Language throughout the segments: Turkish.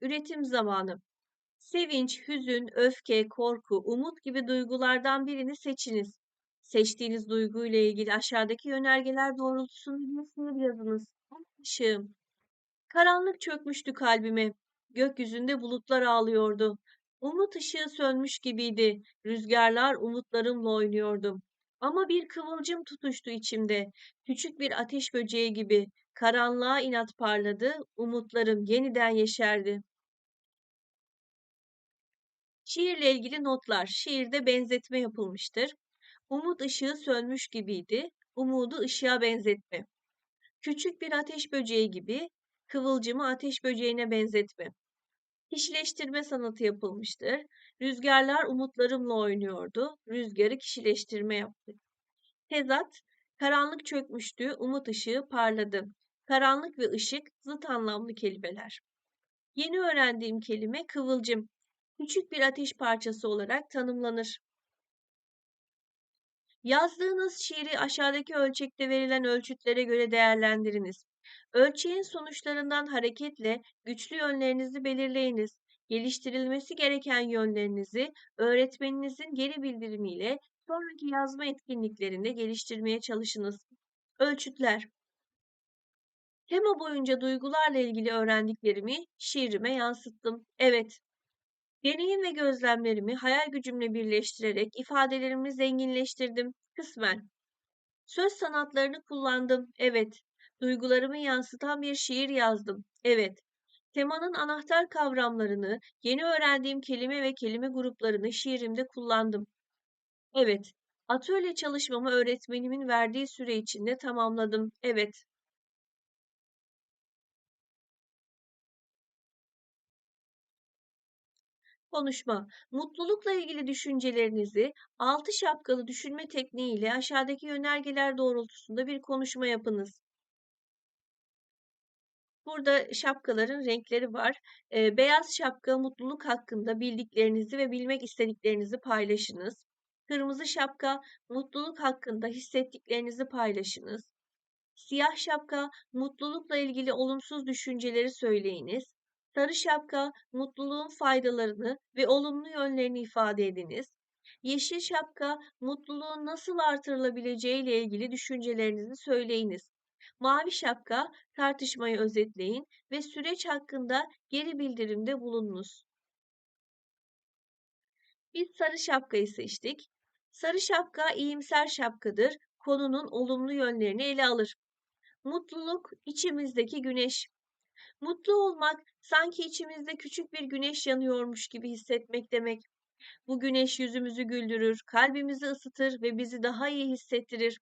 Üretim zamanı. Sevinç, hüzün, öfke, korku, umut gibi duygulardan birini seçiniz. Seçtiğiniz duyguyla ilgili aşağıdaki yönergeler doğrultusunda şiir yazınız. Işığım. Karanlık çökmüştü kalbime. Gökyüzünde bulutlar ağlıyordu. Umut ışığı sönmüş gibiydi. Rüzgarlar umutlarımla oynuyordu. Ama bir kıvılcım tutuştu içimde. Küçük bir ateş böceği gibi. Karanlığa inat parladı. Umutlarım yeniden yeşerdi. Şiirle ilgili notlar. Şiirde benzetme yapılmıştır. Umut ışığı sönmüş gibiydi. Umudu ışığa benzetme. Küçük bir ateş böceği gibi kıvılcımı ateş böceğine benzetme. Kişileştirme sanatı yapılmıştır. Rüzgarlar umutlarımla oynuyordu. Rüzgarı kişileştirme yaptık. Tezat, karanlık çökmüştü, umut ışığı parladı. Karanlık ve ışık zıt anlamlı kelimeler. Yeni öğrendiğim kelime kıvılcım. Küçük bir ateş parçası olarak tanımlanır. Yazdığınız şiiri aşağıdaki ölçekte verilen ölçütlere göre değerlendiriniz. Ölçeğin sonuçlarından hareketle güçlü yönlerinizi belirleyiniz. Geliştirilmesi gereken yönlerinizi öğretmeninizin geri bildirimiyle sonraki yazma etkinliklerinde geliştirmeye çalışınız. Ölçütler Tema boyunca duygularla ilgili öğrendiklerimi şiirime yansıttım. Evet, deneyim ve gözlemlerimi hayal gücümle birleştirerek ifadelerimi zenginleştirdim. Kısmen. Söz sanatlarını kullandım. Evet. Duygularımı yansıtan bir şiir yazdım. Evet. Temanın anahtar kavramlarını, yeni öğrendiğim kelime ve kelime gruplarını şiirimde kullandım. Evet. Atölye çalışmamı öğretmenimin verdiği süre içinde tamamladım. Evet. Konuşma. Mutlulukla ilgili düşüncelerinizi altı şapkalı düşünme tekniğiyle aşağıdaki yönergeler doğrultusunda bir konuşma yapınız. Burada şapkaların renkleri var. Ee, beyaz şapka mutluluk hakkında bildiklerinizi ve bilmek istediklerinizi paylaşınız. Kırmızı şapka mutluluk hakkında hissettiklerinizi paylaşınız. Siyah şapka mutlulukla ilgili olumsuz düşünceleri söyleyiniz. Sarı şapka mutluluğun faydalarını ve olumlu yönlerini ifade ediniz. Yeşil şapka mutluluğun nasıl artırılabileceği ile ilgili düşüncelerinizi söyleyiniz. Mavi şapka tartışmayı özetleyin ve süreç hakkında geri bildirimde bulununuz. Biz sarı şapkayı seçtik. Sarı şapka iyimser şapkadır. Konunun olumlu yönlerini ele alır. Mutluluk içimizdeki güneş. Mutlu olmak sanki içimizde küçük bir güneş yanıyormuş gibi hissetmek demek. Bu güneş yüzümüzü güldürür, kalbimizi ısıtır ve bizi daha iyi hissettirir.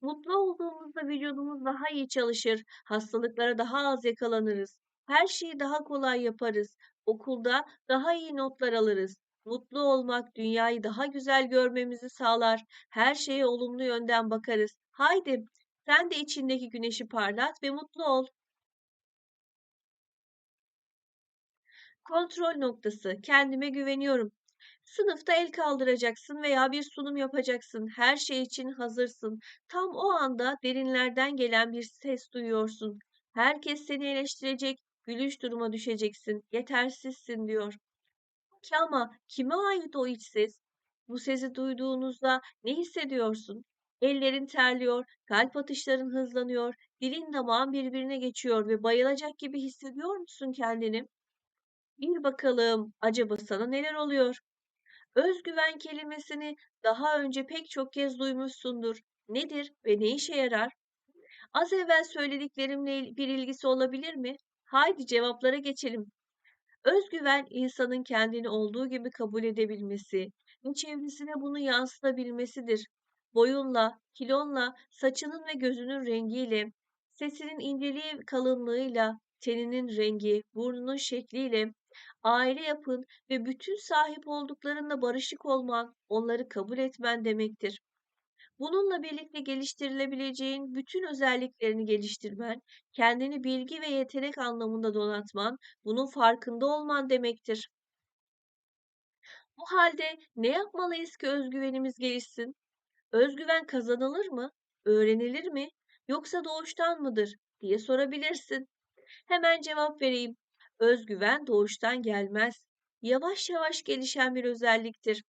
Mutlu olduğumuzda vücudumuz daha iyi çalışır, hastalıklara daha az yakalanırız. Her şeyi daha kolay yaparız. Okulda daha iyi notlar alırız. Mutlu olmak dünyayı daha güzel görmemizi sağlar. Her şeye olumlu yönden bakarız. Haydi sen de içindeki güneşi parlat ve mutlu ol. Kontrol noktası. Kendime güveniyorum. Sınıfta el kaldıracaksın veya bir sunum yapacaksın. Her şey için hazırsın. Tam o anda derinlerden gelen bir ses duyuyorsun. Herkes seni eleştirecek, gülüş duruma düşeceksin. Yetersizsin diyor. Ki ama kime ait o iç ses? Bu sesi duyduğunuzda ne hissediyorsun? Ellerin terliyor, kalp atışların hızlanıyor, dilin damağın birbirine geçiyor ve bayılacak gibi hissediyor musun kendini? Bir bakalım acaba sana neler oluyor? Özgüven kelimesini daha önce pek çok kez duymuşsundur. Nedir ve ne işe yarar? Az evvel söylediklerimle bir ilgisi olabilir mi? Haydi cevaplara geçelim. Özgüven insanın kendini olduğu gibi kabul edebilmesi ve çevresine bunu yansıtabilmesidir. Boyunla, kilonla, saçının ve gözünün rengiyle, sesinin inceliği kalınlığıyla, teninin rengi, burnunun şekliyle, aile yapın ve bütün sahip olduklarınla barışık olman, onları kabul etmen demektir. Bununla birlikte geliştirilebileceğin bütün özelliklerini geliştirmen, kendini bilgi ve yetenek anlamında donatman, bunun farkında olman demektir. Bu halde ne yapmalıyız ki özgüvenimiz gelişsin? Özgüven kazanılır mı? Öğrenilir mi? Yoksa doğuştan mıdır? diye sorabilirsin. Hemen cevap vereyim. Özgüven doğuştan gelmez. Yavaş yavaş gelişen bir özelliktir.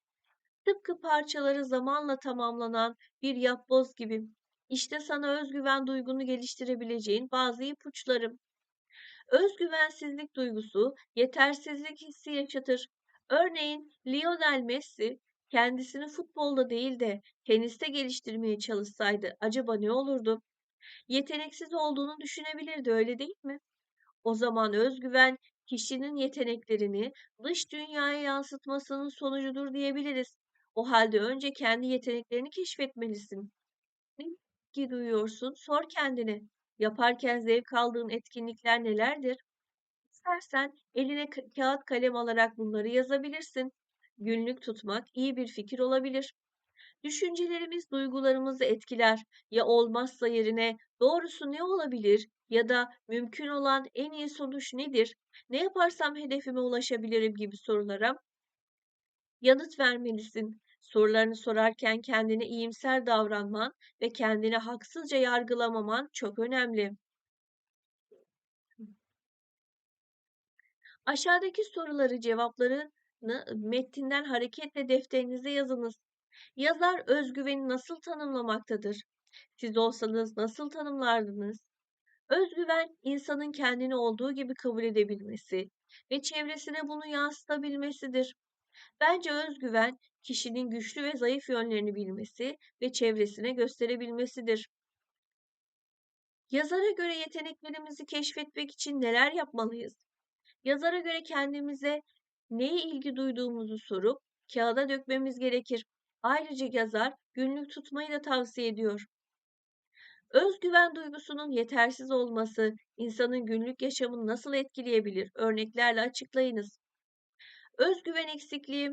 Tıpkı parçaları zamanla tamamlanan bir yapboz gibi. İşte sana özgüven duygunu geliştirebileceğin bazı ipuçları. Özgüvensizlik duygusu yetersizlik hissi yaşatır. Örneğin Lionel Messi kendisini futbolda değil de teniste geliştirmeye çalışsaydı acaba ne olurdu? Yeteneksiz olduğunu düşünebilirdi, öyle değil mi? O zaman özgüven kişinin yeteneklerini dış dünyaya yansıtmasının sonucudur diyebiliriz. O halde önce kendi yeteneklerini keşfetmelisin. Ne ilgi duyuyorsun? Sor kendine. Yaparken zevk aldığın etkinlikler nelerdir? İstersen eline kağıt kalem alarak bunları yazabilirsin. Günlük tutmak iyi bir fikir olabilir. Düşüncelerimiz duygularımızı etkiler. Ya olmazsa yerine doğrusu ne olabilir ya da mümkün olan en iyi sonuç nedir? Ne yaparsam hedefime ulaşabilirim gibi sorulara yanıt vermelisin. Sorularını sorarken kendine iyimser davranman ve kendini haksızca yargılamaman çok önemli. Aşağıdaki soruları cevaplarını metninden hareketle defterinize yazınız. Yazar özgüveni nasıl tanımlamaktadır? Siz olsanız nasıl tanımlardınız? Özgüven, insanın kendini olduğu gibi kabul edebilmesi ve çevresine bunu yansıtabilmesidir. Bence özgüven, kişinin güçlü ve zayıf yönlerini bilmesi ve çevresine gösterebilmesidir. Yazara göre yeteneklerimizi keşfetmek için neler yapmalıyız? Yazara göre kendimize neye ilgi duyduğumuzu sorup kağıda dökmemiz gerekir. Ayrıca yazar günlük tutmayı da tavsiye ediyor. Özgüven duygusunun yetersiz olması insanın günlük yaşamını nasıl etkileyebilir? Örneklerle açıklayınız. Özgüven eksikliği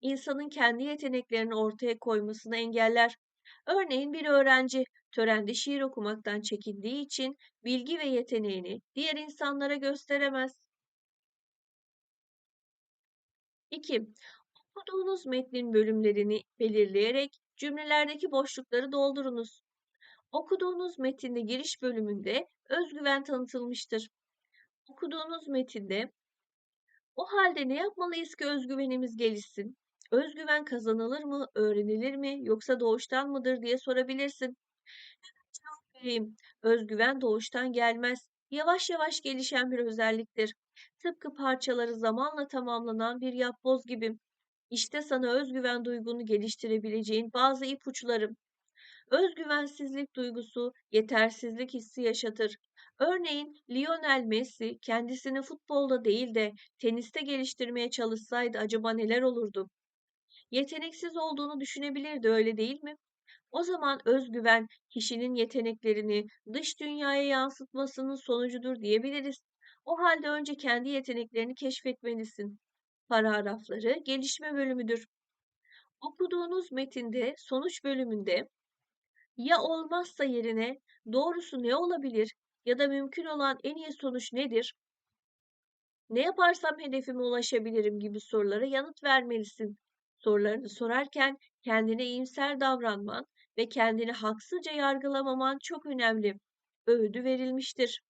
insanın kendi yeteneklerini ortaya koymasını engeller. Örneğin bir öğrenci törende şiir okumaktan çekindiği için bilgi ve yeteneğini diğer insanlara gösteremez. 2. Okuduğunuz metnin bölümlerini belirleyerek cümlelerdeki boşlukları doldurunuz. Okuduğunuz metinde giriş bölümünde özgüven tanıtılmıştır. Okuduğunuz metinde o halde ne yapmalıyız ki özgüvenimiz gelişsin? Özgüven kazanılır mı, öğrenilir mi yoksa doğuştan mıdır diye sorabilirsin. Cevap. Özgüven doğuştan gelmez. Yavaş yavaş gelişen bir özelliktir. Tıpkı parçaları zamanla tamamlanan bir yapboz gibi. İşte sana özgüven duygunu geliştirebileceğin bazı ipuçları. Özgüvensizlik duygusu yetersizlik hissi yaşatır. Örneğin Lionel Messi kendisini futbolda değil de teniste geliştirmeye çalışsaydı acaba neler olurdu? Yeteneksiz olduğunu düşünebilirdi, öyle değil mi? O zaman özgüven kişinin yeteneklerini dış dünyaya yansıtmasının sonucudur diyebiliriz. O halde önce kendi yeteneklerini keşfetmelisin. Paragrafları gelişme bölümüdür. Okuduğunuz metinde sonuç bölümünde ya olmazsa yerine doğrusu ne olabilir ya da mümkün olan en iyi sonuç nedir? Ne yaparsam hedefime ulaşabilirim gibi sorulara yanıt vermelisin. Sorularını sorarken kendine iyimser davranman ve kendini haksızca yargılamaman çok önemli. Öğüdü verilmiştir.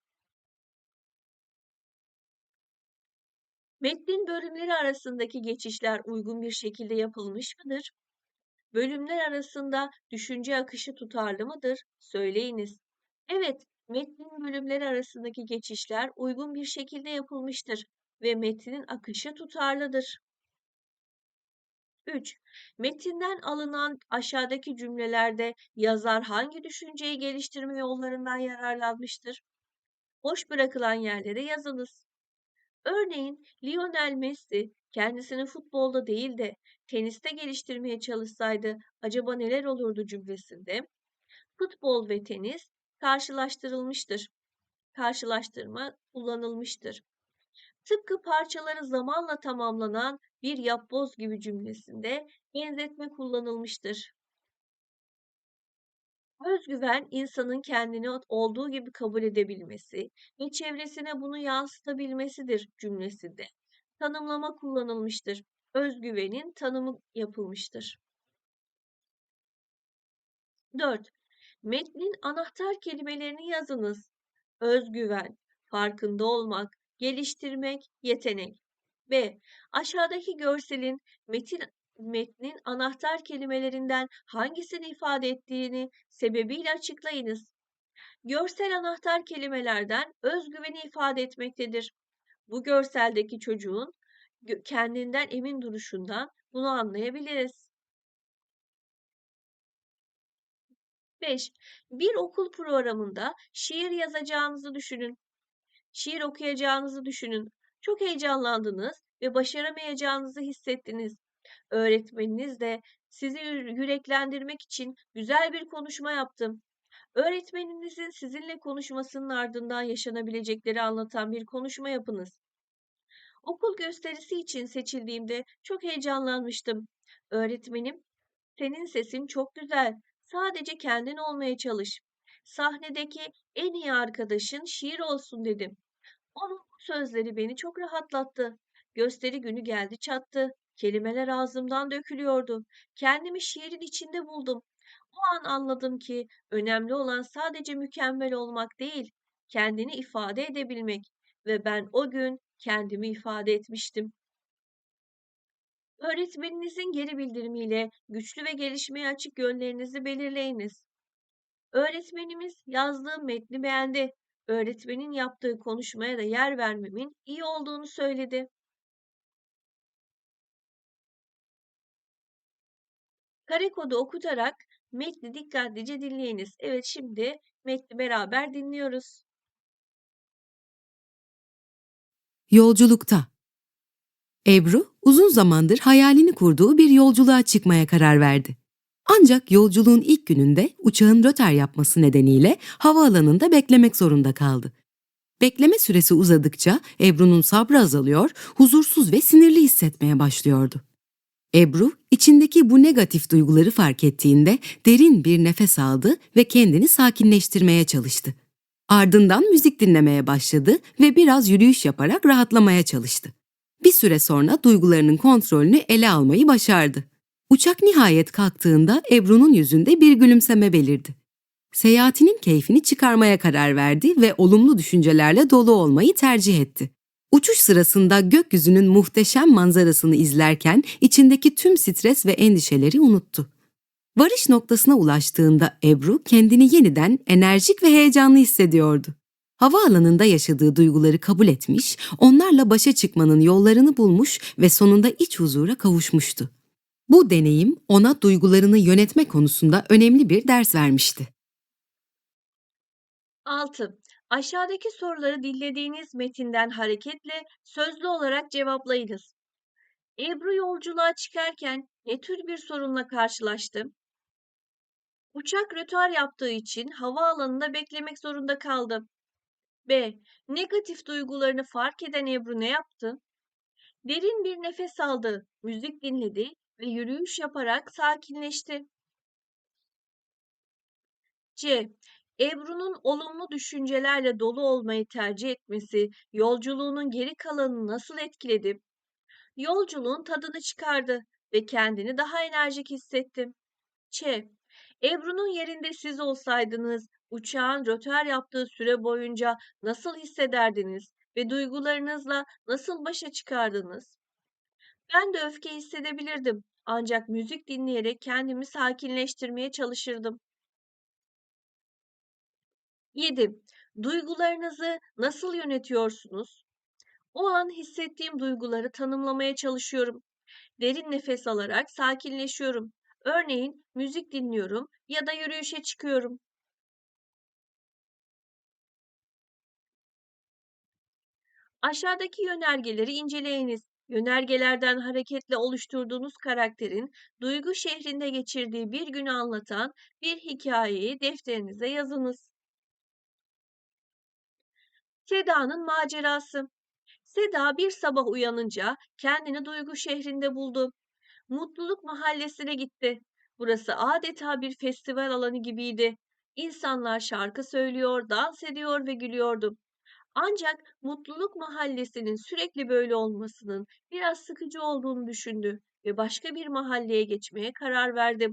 Metnin bölümleri arasındaki geçişler uygun bir şekilde yapılmış mıdır? Bölümler arasında düşünce akışı tutarlı mıdır? Söyleyiniz. Evet, metnin bölümleri arasındaki geçişler uygun bir şekilde yapılmıştır ve metnin akışı tutarlıdır. 3. Metinden alınan aşağıdaki cümlelerde yazar hangi düşünceyi geliştirme yollarından yararlanmıştır? Boş bırakılan yerlere yazınız. Örneğin Lionel Messi kendisini futbolda değil de teniste geliştirmeye çalışsaydı acaba neler olurdu cümlesinde futbol ve tenis karşılaştırılmıştır. Karşılaştırma kullanılmıştır. Tıpkı parçaları zamanla tamamlanan bir yapboz gibi cümlesinde benzetme kullanılmıştır. Özgüven insanın kendini olduğu gibi kabul edebilmesi ve çevresine bunu yansıtabilmesidir cümlesinde. Tanımlama kullanılmıştır. Özgüvenin tanımı yapılmıştır. 4. Metnin anahtar kelimelerini yazınız. Özgüven, farkında olmak, geliştirmek, yetenek. B. Aşağıdaki görselin metin metnin anahtar kelimelerinden hangisini ifade ettiğini sebebiyle açıklayınız. Görsel anahtar kelimelerden özgüveni ifade etmektedir. Bu görseldeki çocuğun kendinden emin duruşundan bunu anlayabiliriz. 5. Bir okul programında şiir yazacağınızı düşünün. Şiir okuyacağınızı düşünün. Çok heyecanlandınız ve başaramayacağınızı hissettiniz. Öğretmeniniz de sizi yüreklendirmek için güzel bir konuşma yaptım. Öğretmeninizin sizinle konuşmasının ardından yaşanabilecekleri anlatan bir konuşma yapınız. Okul gösterisi için seçildiğimde çok heyecanlanmıştım. Öğretmenim, senin sesin çok güzel. Sadece kendin olmaya çalış. Sahnedeki en iyi arkadaşın şiir olsun dedim. Onun sözleri beni çok rahatlattı. Gösteri günü geldi çattı. Kelimeler ağzımdan dökülüyordu. Kendimi şiirin içinde buldum. O an anladım ki önemli olan sadece mükemmel olmak değil, kendini ifade edebilmek ve ben o gün kendimi ifade etmiştim. Öğretmeninizin geri bildirimiyle güçlü ve gelişmeye açık yönlerinizi belirleyiniz. Öğretmenimiz yazdığım metni beğendi. Öğretmenin yaptığı konuşmaya da yer vermemin iyi olduğunu söyledi. Kare kodu okutarak metni dikkatlice dinleyiniz. Evet şimdi metni beraber dinliyoruz. Yolculukta Ebru uzun zamandır hayalini kurduğu bir yolculuğa çıkmaya karar verdi. Ancak yolculuğun ilk gününde uçağın röter yapması nedeniyle havaalanında beklemek zorunda kaldı. Bekleme süresi uzadıkça Ebru'nun sabrı azalıyor, huzursuz ve sinirli hissetmeye başlıyordu. Ebru, içindeki bu negatif duyguları fark ettiğinde derin bir nefes aldı ve kendini sakinleştirmeye çalıştı. Ardından müzik dinlemeye başladı ve biraz yürüyüş yaparak rahatlamaya çalıştı. Bir süre sonra duygularının kontrolünü ele almayı başardı. Uçak nihayet kalktığında Ebru'nun yüzünde bir gülümseme belirdi. Seyahatinin keyfini çıkarmaya karar verdi ve olumlu düşüncelerle dolu olmayı tercih etti. Uçuş sırasında gökyüzünün muhteşem manzarasını izlerken içindeki tüm stres ve endişeleri unuttu. Varış noktasına ulaştığında Ebru kendini yeniden enerjik ve heyecanlı hissediyordu. Havaalanında yaşadığı duyguları kabul etmiş, onlarla başa çıkmanın yollarını bulmuş ve sonunda iç huzura kavuşmuştu. Bu deneyim ona duygularını yönetme konusunda önemli bir ders vermişti. 6. Aşağıdaki soruları dinlediğiniz metinden hareketle sözlü olarak cevaplayınız. Ebru yolculuğa çıkarken ne tür bir sorunla karşılaştı? Uçak rötar yaptığı için havaalanında beklemek zorunda kaldı. B. Negatif duygularını fark eden Ebru ne yaptı? Derin bir nefes aldı, müzik dinledi ve yürüyüş yaparak sakinleşti. C. Ebru'nun olumlu düşüncelerle dolu olmayı tercih etmesi yolculuğunun geri kalanını nasıl etkiledi? Yolculuğun tadını çıkardı ve kendini daha enerjik hissetti. Ç. Ebru'nun yerinde siz olsaydınız uçağın rötar yaptığı süre boyunca nasıl hissederdiniz ve duygularınızla nasıl başa çıkardınız? Ben de öfke hissedebilirdim ancak müzik dinleyerek kendimi sakinleştirmeye çalışırdım. 7. Duygularınızı nasıl yönetiyorsunuz? O an hissettiğim duyguları tanımlamaya çalışıyorum. Derin nefes alarak sakinleşiyorum. Örneğin müzik dinliyorum ya da yürüyüşe çıkıyorum. Aşağıdaki yönergeleri inceleyiniz. Yönergelerden hareketle oluşturduğunuz karakterin duygu şehrinde geçirdiği bir günü anlatan bir hikayeyi defterinize yazınız. Seda'nın macerası. Seda bir sabah uyanınca kendini duygu şehrinde buldu. Mutluluk mahallesine gitti. Burası adeta bir festival alanı gibiydi. İnsanlar şarkı söylüyor, dans ediyor ve gülüyordu. Ancak Mutluluk Mahallesi'nin sürekli böyle olmasının biraz sıkıcı olduğunu düşündü ve başka bir mahalleye geçmeye karar verdi.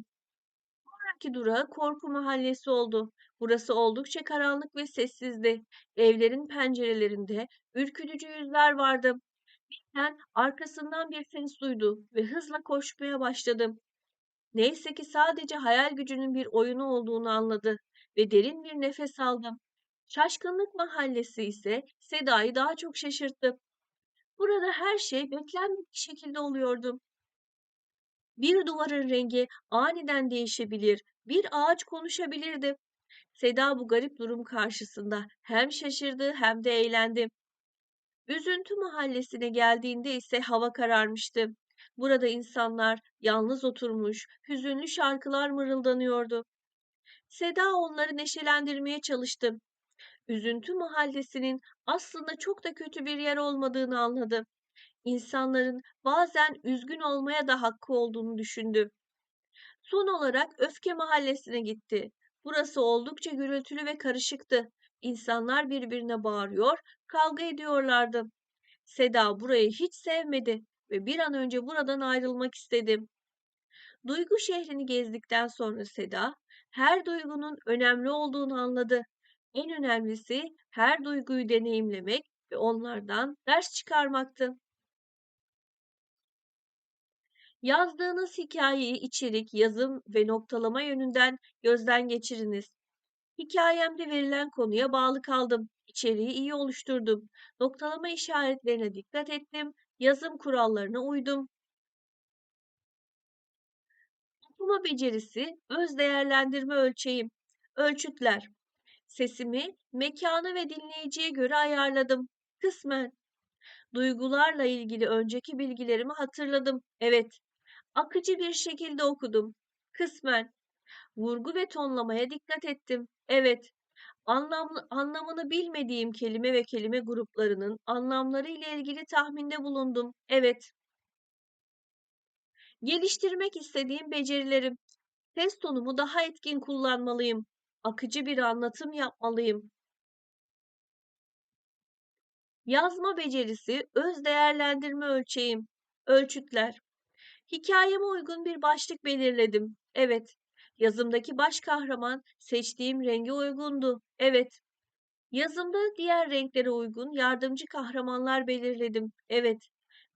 Sonraki durağı Korku Mahallesi oldu. Burası oldukça karanlık ve sessizdi. Evlerin pencerelerinde ürkütücü yüzler vardı. Birden arkasından bir ses duydu ve hızla koşmaya başladı. Neyse ki sadece hayal gücünün bir oyunu olduğunu anladı ve derin bir nefes aldı. Şaşkınlık Mahallesi ise Seda'yı daha çok şaşırttı. Burada her şey beklenmedik şekilde oluyordu. Bir duvarın rengi aniden değişebilir, bir ağaç konuşabilirdi. Seda bu garip durum karşısında hem şaşırdı hem de eğlendi. Üzüntü mahallesine geldiğinde ise hava kararmıştı. Burada insanlar yalnız oturmuş, hüzünlü şarkılar mırıldanıyordu. Seda onları neşelendirmeye çalıştı. Üzüntü mahallesinin aslında çok da kötü bir yer olmadığını anladı. İnsanların bazen üzgün olmaya da hakkı olduğunu düşündü. Son olarak Öfke Mahallesi'ne gitti. Burası oldukça gürültülü ve karışıktı. İnsanlar birbirine bağırıyor, kavga ediyorlardı. Seda burayı hiç sevmedi ve bir an önce buradan ayrılmak istedi. Duygu şehrini gezdikten sonra Seda, her duygunun önemli olduğunu anladı. En önemlisi her duyguyu deneyimlemek ve onlardan ders çıkarmaktı. Yazdığınız hikayeyi içerik, yazım ve noktalama yönünden gözden geçiriniz. Hikayemde verilen konuya bağlı kaldım. İçeriği iyi oluşturdum. Noktalama işaretlerine dikkat ettim. Yazım kurallarına uydum. Okuma becerisi, öz değerlendirme ölçeğim. Ölçütler. Sesimi mekana ve dinleyiciye göre ayarladım. Kısmen. Duygularla ilgili önceki bilgilerimi hatırladım. Evet. Akıcı bir şekilde okudum. Kısmen. Vurgu ve tonlamaya dikkat ettim. Evet. Anlamlı, anlamını bilmediğim kelime ve kelime gruplarının anlamları ile ilgili tahminde bulundum. Evet. Geliştirmek istediğim becerilerim. Ses tonumu daha etkin kullanmalıyım. Akıcı bir anlatım yapmalıyım. Yazma becerisi, öz değerlendirme ölçeğim. Ölçütler. Hikayeme uygun bir başlık belirledim. Evet. Yazımdaki baş kahraman seçtiğim renge uygundu. Evet. Yazımda diğer renklere uygun yardımcı kahramanlar belirledim. Evet.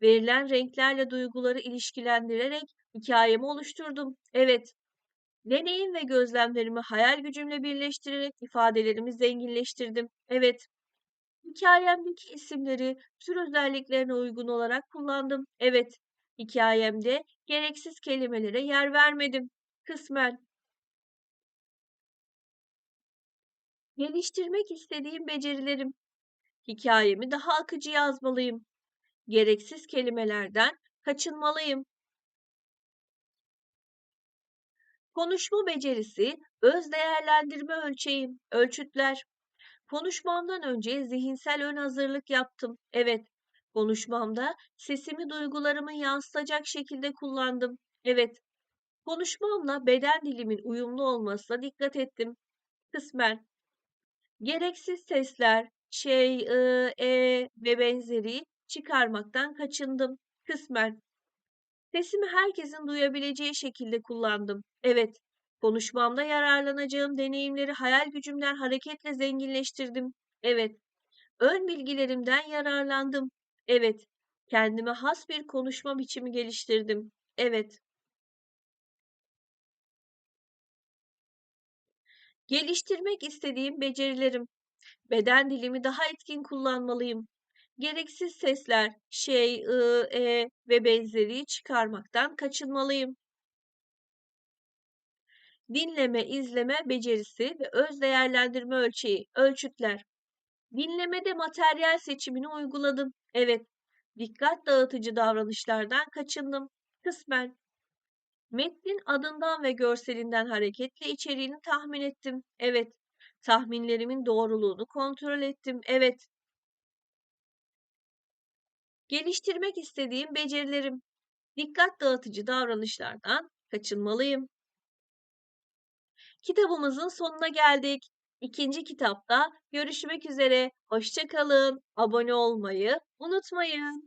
Verilen renklerle duyguları ilişkilendirerek hikayemi oluşturdum. Evet. Deneyim ve gözlemlerimi hayal gücümle birleştirerek ifadelerimi zenginleştirdim. Evet. Hikayemdeki isimleri tür özelliklerine uygun olarak kullandım. Evet. Hikayemde gereksiz kelimelere yer vermedim. Kısmen. Geliştirmek istediğim becerilerim. Hikayemi daha akıcı yazmalıyım. Gereksiz kelimelerden kaçınmalıyım. Konuşma becerisi, öz değerlendirme ölçeğim, ölçütler. Konuşmamdan önce zihinsel ön hazırlık yaptım. Evet, konuşmamda sesimi duygularımı yansıtacak şekilde kullandım. Evet, konuşmamla beden dilimin uyumlu olmasına dikkat ettim. Kısmen. Gereksiz sesler, şey, ı, e ve benzeri çıkarmaktan kaçındım. Kısmen. Sesimi herkesin duyabileceği şekilde kullandım. Evet, konuşmamda yararlanacağım deneyimleri hayal gücümden hareketle zenginleştirdim. Evet, ön bilgilerimden yararlandım. Evet, kendime has bir konuşma biçimi geliştirdim. Evet. Geliştirmek istediğim becerilerim. Beden dilimi daha etkin kullanmalıyım. Gereksiz sesler, şey, ı, e ve benzeri çıkarmaktan kaçınmalıyım. Dinleme, izleme becerisi ve öz değerlendirme ölçeği, ölçütler. Dinlemede materyal seçimini uyguladım. Evet, dikkat dağıtıcı davranışlardan kaçındım. Kısmen. Metnin adından ve görselinden hareketle içeriğini tahmin ettim. Evet. Tahminlerimin doğruluğunu kontrol ettim. Evet. Geliştirmek istediğim becerilerim. Dikkat dağıtıcı davranışlardan kaçınmalıyım. Kitabımızın sonuna geldik. İkinci kitapta görüşmek üzere. Hoşça kalın. Abone olmayı unutmayın.